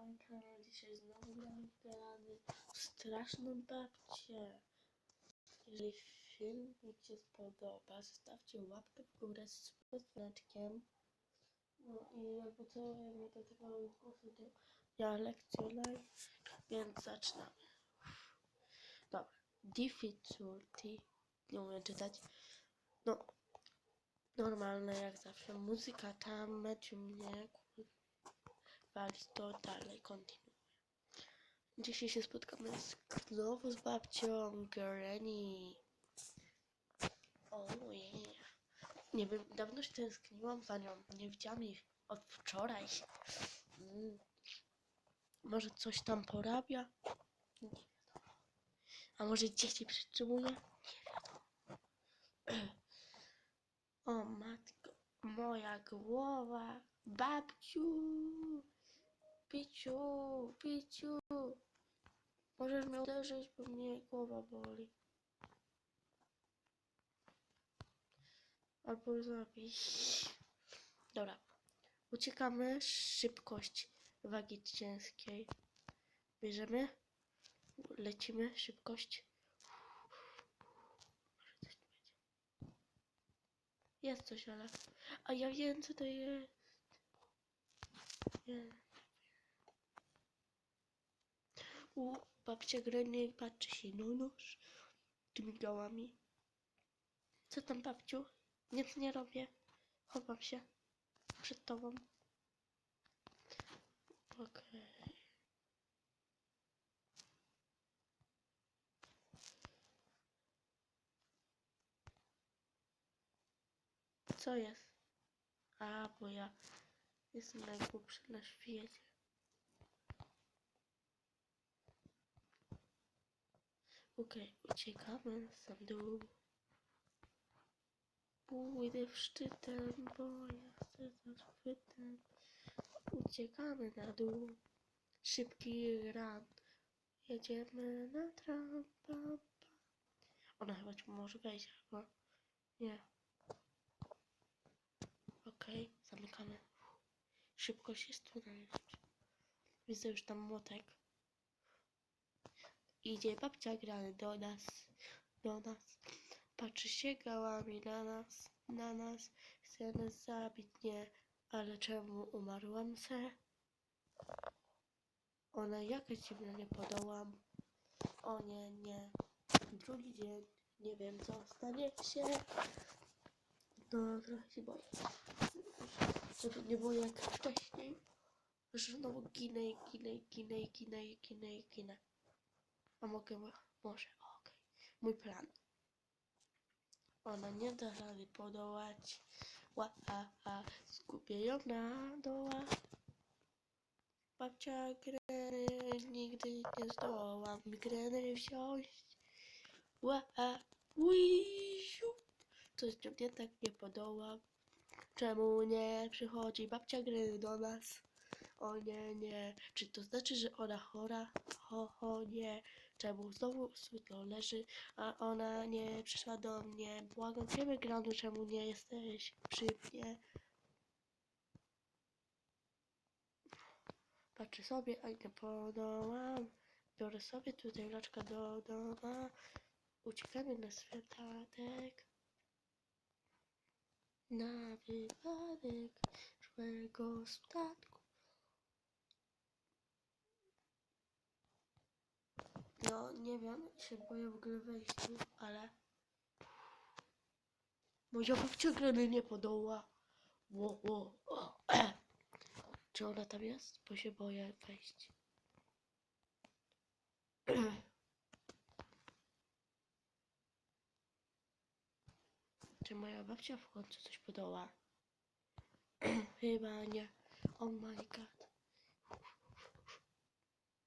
moim kanale dzisiaj znowu gramy Terany straszną babcię. Jeżeli film mi się spodoba, zostawcie łapkę w górę z dzwoneczkiem. No i jakby co, jak nie dotykały głosu, to ja lekcję live, więc zaczynamy. Dobra, difficulty, nie umiem czytać. No, normalne jak zawsze, muzyka tam, mecz mnie, walić to dalej, kontynuuję. Dzisiaj się spotkamy z, znowu z babcią Granny. Oh yeah. Nie wiem, dawno się tęskniłam za nią. Nie widziałam ich od wczoraj. Mm. Może coś tam porabia? Nie wiadomo. A może dzieci przytrzymuje? Nie wiadomo. O matko, moja głowa. Babciu. Piciu, piciu. Możesz mnie uderzyć, bo mnie głowa boli. Albo zabić. Dobra. Uciekamy. Szybkość wagi ciężkiej. Bierzemy. Lecimy. Szybkość. Jest coś, ale... A ja wiem, co to jest. U babcia Greny patrzy się na nóż tymi gałami. Co tam babciu? Nic nie robię. Chowam się przed tobą. Okej. Co jest? A, bo ja jestem najgłupszy na świecie. Okej, uciekamy na sam dół. Pójdę w szczytem, bo ja chcę zachwytem. Uciekamy na dół. Szybki ran. Jedziemy na tram, pam, pam. Ona chyba tu może wejść, albo nie. Okej, zamykamy. Szybkość jest tu najlepsza. Widzę już tam młotek. Idzie babcia grany do nas, do nas. Patrzy się gałami na nas, na nas. Chce nas zabić, nie. Ale czemu umarłam se? Ona jakaś dziwna, nie podołam. O nie, nie. Drugi dzień, nie wiem co stanie się. No, trochę się boję. Żeby nie było jak wcześniej. Że znowu ginę, ginę, ginę, ginę, ginę, ginę. A mogę, może, okej. Mój plan. Ona nie da rady podołać. Ła, a, a, skupię ją na doła. Babcia greny, nigdy nie zdołam greny wziąć. Ła, a, uisiu. Coś z nią nie tak nie podołam. Czemu nie przychodzi babcia greny do nas? O nie, nie. Czy to znaczy, że ona chora? Ho, ho, nie. Czemu znowu smutno leży, a ona nie przyszła do mnie? Błagam ciebie, Granu, czemu nie jesteś przy mnie? Patrzę sobie, a nie podołam. Biorę sobie tutaj loczka do doma. Uciekamy na światatek. Na wypadek złego statku. Nie wiem, się boję w ogóle wejść tu, ale... Moja babcia grany nie podoła. Ło, ło, o, e. Czy ona tam jest? Bo się boję wejść. Czy moja babcia w końcu coś podoła? Chyba nie. Oh my god.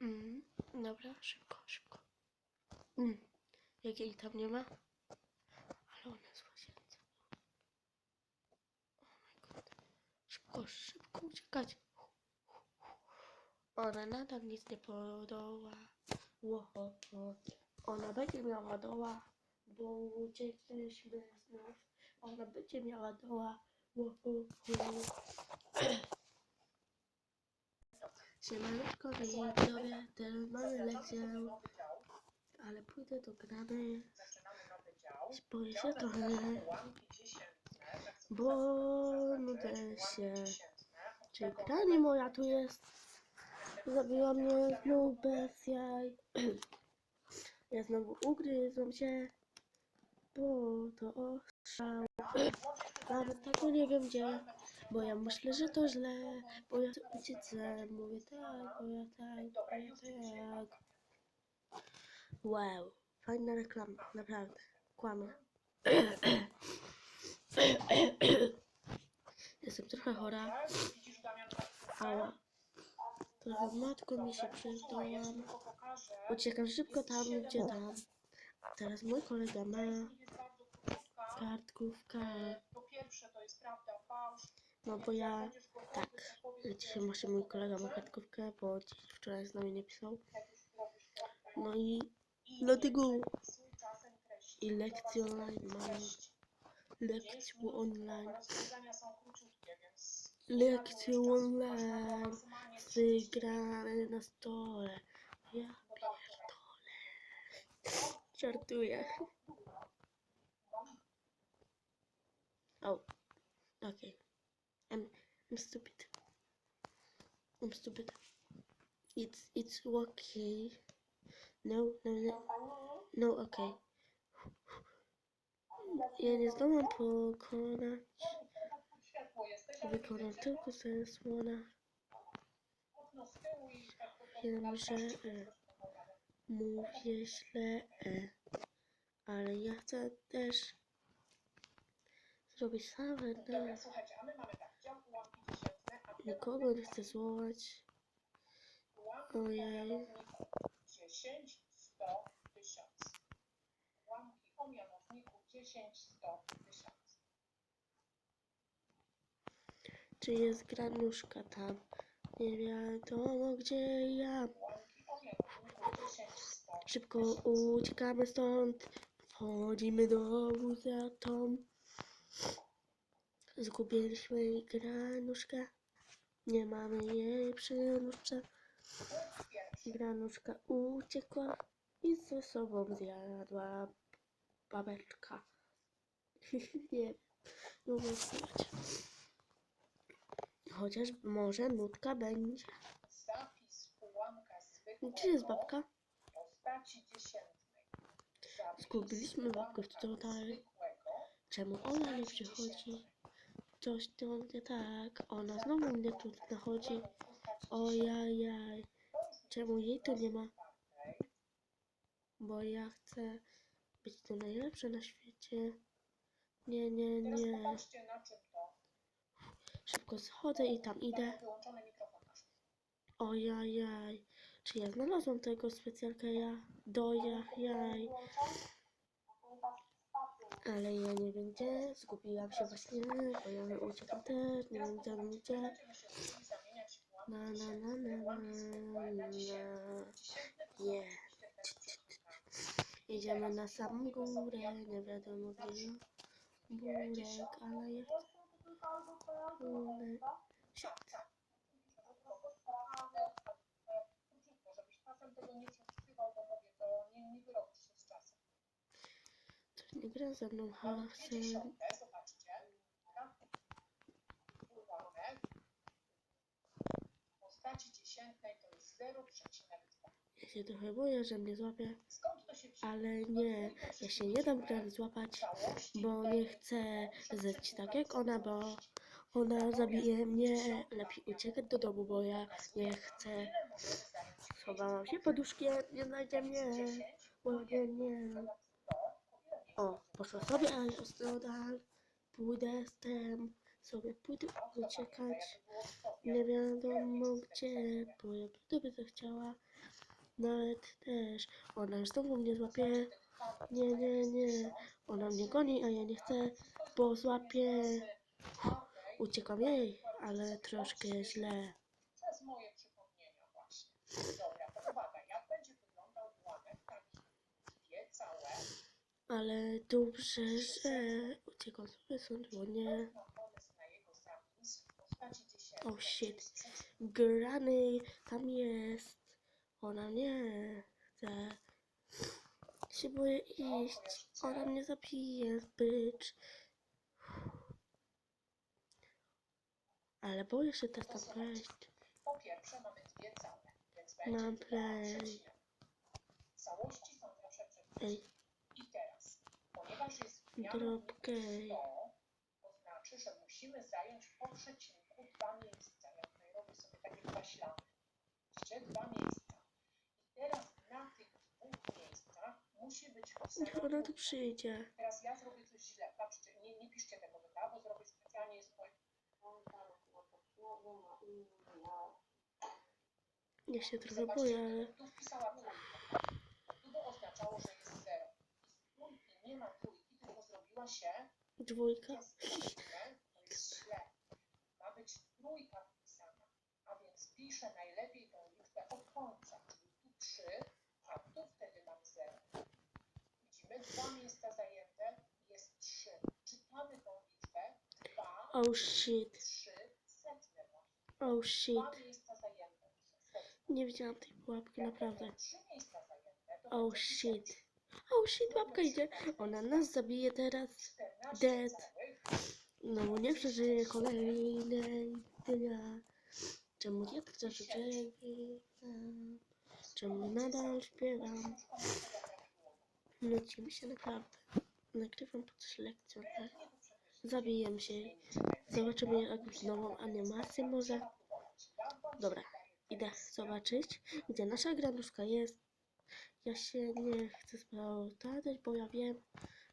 Mm, dobra, szybko, szybko. Mm, jak jej tam nie ma? Ale ona jest w łazience. Oh my god. Szybko, szybko uciekać. Ona nadal nic nie podoła. Ło. Ona będzie miała doła, bo uciekliśmy znów. Ona będzie miała doła. Ło. Siemaneczko, widzowie, teraz mamy lekcję, ale pójdę do gramy. Boję się trochę, bo nudzę się. Czy granie moja tu jest? Zabiła mnie znów bez jaj. Ja znowu ugryzłam się, bo to ostrzał. Nawet tego nie wiem gdzie, bo ja myślę, że to źle, bo ja uciec mówię tak, bo ja tak, bo ja tak. Wow, fajna reklama, naprawdę, kłamie. Jestem trochę chora, ała. Trochę matką mi się przyznałam. Uciekam szybko tam, gdzie tam. Teraz mój kolega ma kartkówkę. No bo ja, tak, dzisiaj właśnie mój kolega ma kartkówkę, bo wczoraj z nami nie pisał. No i dlatego i lekcje online mam. Lekcje online. Lekcje online. Wygrane na stole. Ja pierdolę. Żartuję. Oh, okay. I'm I'm stupid. I'm stupid. It's it's okay. No, no, no, no, okay. Ja nie zdołam pokonać. Wykonam tylko ze słona. okno z tyłu i tak po prostu Wiem, że e, mówię źle, e, ale ja chcę też zrobić same Dobra, te. słuchajcie, a my mamy tak, dział ułamki dziesiętne, a Nikogo nie chcę ułamki Ojej. Mianowniku 10, 100, 1000. Ułamki o mianowniku 10, 100, 1000. Czy jest granuszka tam? Nie wiadomo gdzie ja. Ułamki o mianowniku 10, 100, Szybko uciekamy stąd. Wchodzimy do Tom. Zgubiliśmy granuszkę. Nie mamy jej przy. Granuszka uciekła i ze sobą zjadła babeczka. nie umiem śpiewać. Chociaż może nutka będzie. Zapis ułamka zwykłego Gdzie jest babka? postaci dziesiętnej. Zgubiliśmy babkę w tutaj. Czemu ona nie przychodzi? Coś tu nie tak. Ona znowu mnie tu nachodzi. Ojajaj. Czemu jej tu nie ma? Bo ja chcę być tu najlepsza na świecie. Nie, nie, nie. Szybko schodzę i tam idę. Ojajaj. Czy ja znalazłam tego specjalkę ja? Dojach jaj. Ale ja nie wiem gdzie. Zgubiłam się właśnie. Bo ja uciekam też. Nie wiem gdzie, gdzie. Na, na, na, na, na, na dziesiętne Idziemy na samą górę. Nie wiadomo gdzie. Burek, ale chcę bo mówię, to nie, gra ze mną Mamy hasem. dwie dziesiąte, zobaczcie. Ułamek w postaci dziesiętnej to jest 0,2. Ja się trochę boję, że mnie złapie. Ale nie, ja się nie dam grać złapać, bo nie chcę zejść tak jak ona, bo ona zabije mnie. Lepiej uciekać do domu, bo ja nie chcę. Schowałam się poduszkiem, nie znajdzie mnie. Bo nie, nie. O, poszła sobie, a ja stodal. Pójdę z tym, sobie pójdę uciekać. Nie wiadomo gdzie, bo ja bardzo by to chciała. Nawet też, ona już znowu mnie złapie. Nie, nie, nie. Ona mnie goni, a ja nie chcę, bo złapie. Uciekam jej, ale troszkę źle. Ale dobrze, że uciekam sobie stąd, bo nie. mam pomysł na jego zapis w postaci dziesiętnej. Oh shit. Grany tam jest. Ona nie chce. Się boję iść. Ona mnie zabije, bycz. Ale boję się też tam wejść. Po pierwsze mamy dwie całe, więc Mam będzie dwa play. Całości są troszeczkę Ej, I teraz, ponieważ jest w. 100, to znaczy, że musimy zająć po przecinku dwa miejsca. Ja tutaj robię sobie takie dwa ślady. Jeszcze dwa miejsca. I teraz na tych dwóch miejscach musi być niech ona tu przyjdzie. Teraz ja zrobię coś źle. Patrzcie, nie, nie piszcie tego dobra, bo zrobię specjalnie jest moje. Ja się trochę boję, ale... tu wpisała trójkę. Tu by oznaczało, że jest zero. I z trójki nie ma trójki, tylko zrobiła się Dwójka. jest źle, to jest źle. Ma być trójka wpisana, a więc piszę najlepiej tę liczbę od końca, czyli tu 3, a tu wtedy mam 0. Widzimy, dwa miejsca zajęte, jest 3. Czytamy tą liczbę 2, Oh shit. 3, setne właśnie. Oh shit. Nie widziałam tej pułapki, naprawdę. to Oh shit. Oh shit, babka idzie. Ona nas zabije teraz. 14 Dead. No nie przeżyję kolejnej dnia. Czemu ja tak zawsze przegrywam? Czemu nadal śpiewam? Nuci mi się naprawdę. Nagrywam po coś lekcją, tak? Zabiję się. Zobaczymy jakąś nową animację może. Dobra, idę zobaczyć, gdzie nasza granuszka jest. Ja się nie chcę sprawdzać, bo ja wiem,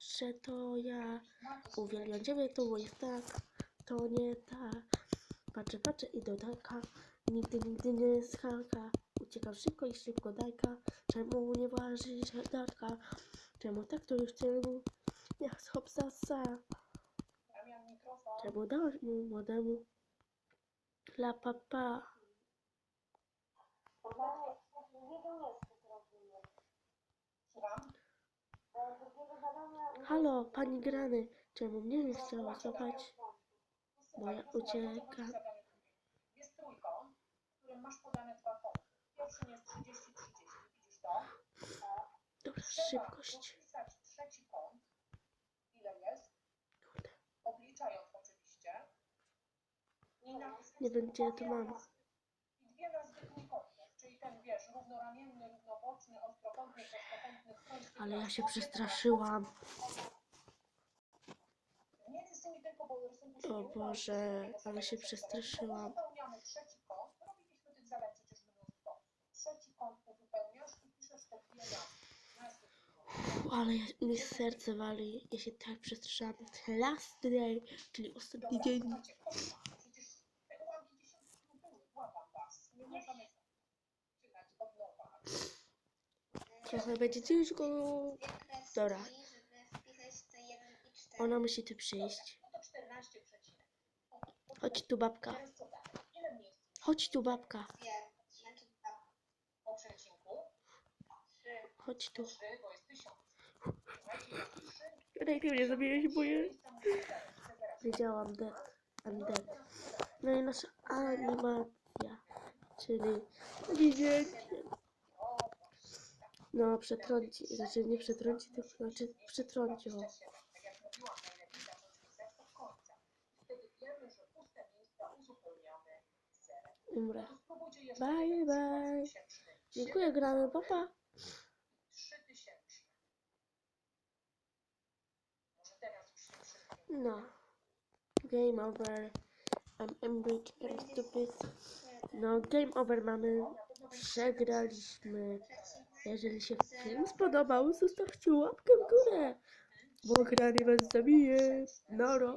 że to ja uwielbiam ciebie, to jest tak, to nie tak. Patrzę, patrzę i do taka, nigdy, nigdy nie jest halka. Uciekam szybko i szybko dajka, czemu nie ważysz datka? Czemu tak to już czemu? Jak hop sa mikrofon. Czemu dałeś mu młodemu? La papa. Halo, pani Grany, czemu mnie nie chciała złapać? Bo ja uciekam. Jest trójkąt, w którym masz podane dwa kąty. Pierwszy jest 30, 30. Widzisz to? Dobra, szybkość. Nie wiem, gdzie ja to mam. Ale ja się przestraszyłam. O Boże, ale się przestraszyłam. Ale mi serce wali. Ja się tak przestraszyłam. Last day, czyli ostatni dzień. słuchajcie, końca. Przecież te ułamki dziesiątki nie były. Błagam was. Nie możemy czytać od nowa. Trochę będzie ciężko. Dobra. Żeby wpisać te 1 i 4. Ona musi tu przyjść. To 14 przecinek. O, o, Chodź tu, babka. Chodź tu, babka. Chodź tu. 3, bo jest 1000. Słuchajcie, jak 3 Najpierw mnie się boję. Wiedziałam, dead. I'm dead. No i nasza animacja, czyli widzicie. No, przetrąci, znaczy nie przetrąci, tylko znaczy uzupełniamy zerem. Umrę. Bye, bye. Dziękuję, gramy, papa. No. Game over. I'm angry, I'm stupid. No, game over mamy. Przegraliśmy. Jeżeli się film spodobał, zostawcie łapkę w górę. Bo granie was zabije. Noro.